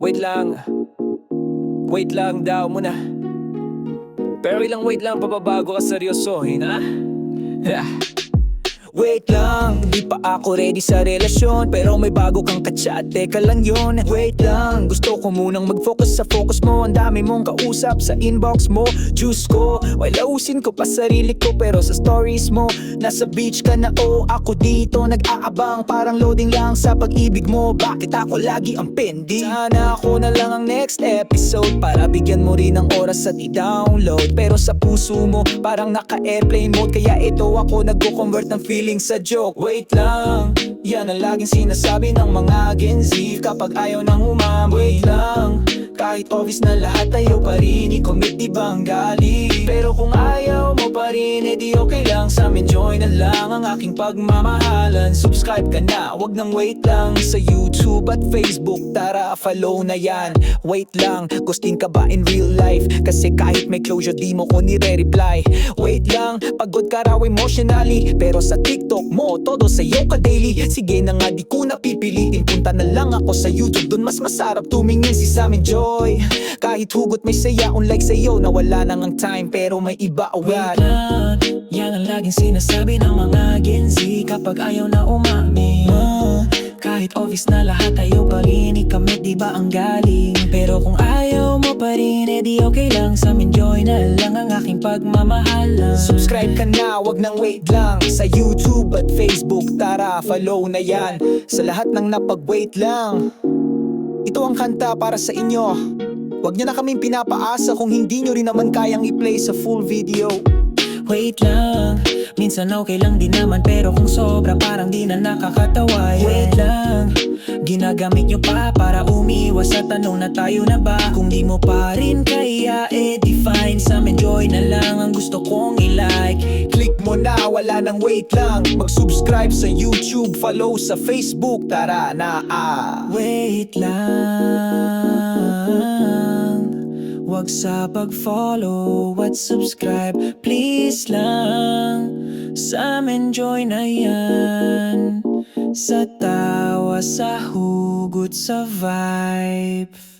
Wait lang. Wait lang daw muna. Pero ilang wait lang papabago ka seryosohin, ha? Yeah. Wait lang, di pa ako ready sa relasyon. Pero may bago kang katsa, teka lang yon Wait lang, gusto ko munang mag-focus sa focus mo. Ang dami mong kausap sa inbox mo. Juice ko, while lausin ko pa sarili ko. Pero sa stories mo, nasa beach ka na oh Ako dito nag-aabang, parang loading lang sa pag-ibig mo. Bakit ako lagi ang pending? Sana ako na lang ang next episode Para bigyan mo rin ng oras at i-download. Pero sa puso mo, parang naka-airplane mode. Kaya ito ako nagko-convert ng sa joke. Wait lang, yan ang laging sinasabi ng mga Gen Z. Kapag ayaw nang umam Wait lang, kahit obvious na lahat tayo pa rin I-commit di ba ang galing Pero kung ayaw mo pa rin, edi okay lang. Sa amin Join na lang ang aking pagmamahalan. Subscribe ka na, wag nang wait lang. Sa YouTube at Facebook, tara follow na yan. Wait lang, gustin ka ba in real life? Kasi kahit may closure, di mo ko nire-reply. Wait lang, pagod ka raw emotionally. Pero sa TikTok mo, todo sa'yo ka daily. Sige di na lang ako sa YouTube, dun mas masarap tumingin si Samin Joy. Kahit hugot may saya, unlike sa'yo Nawala nang ang time, pero may iba awat lang Yan ang laging sinasabi ng mga Gen Z. Kapag ayaw na umamin Kahit obvious na lahat tayo pa rin Ikamit di ba ang galing? Pero kung ayaw mo pa rin Edi okay lang. Sa amin Joy na lang ang aking pagmamahalan Subscribe ka na, wag nang wait lang. Sa YouTube at Facebook, tara follow na yan. Sa lahat ng napag-wait lang. Ito ang kanta para sa inyo. Wag niyo na kaming pinapaasa kung hindi nyo rin naman kayang i-play sa full video Wait lang, minsan okay lang din naman Pero kung sobra parang di na nakakatawa. Yeah. Wait lang, ginagamit nyo pa para umiwas sa tanong na tayo na ba? Kung di mo pa rin kaya, eh define. Sa amin Joy na lang ang gusto kong i-like. Click mo na, wala nang wait lang. Mag-subscribe sa YouTube, follow sa Facebook. Tara na ah. Wait lang Wag sa pag-follow at subscribe. Please lang Sa amin join na yan. Sa tawa, sa hugot, sa vibe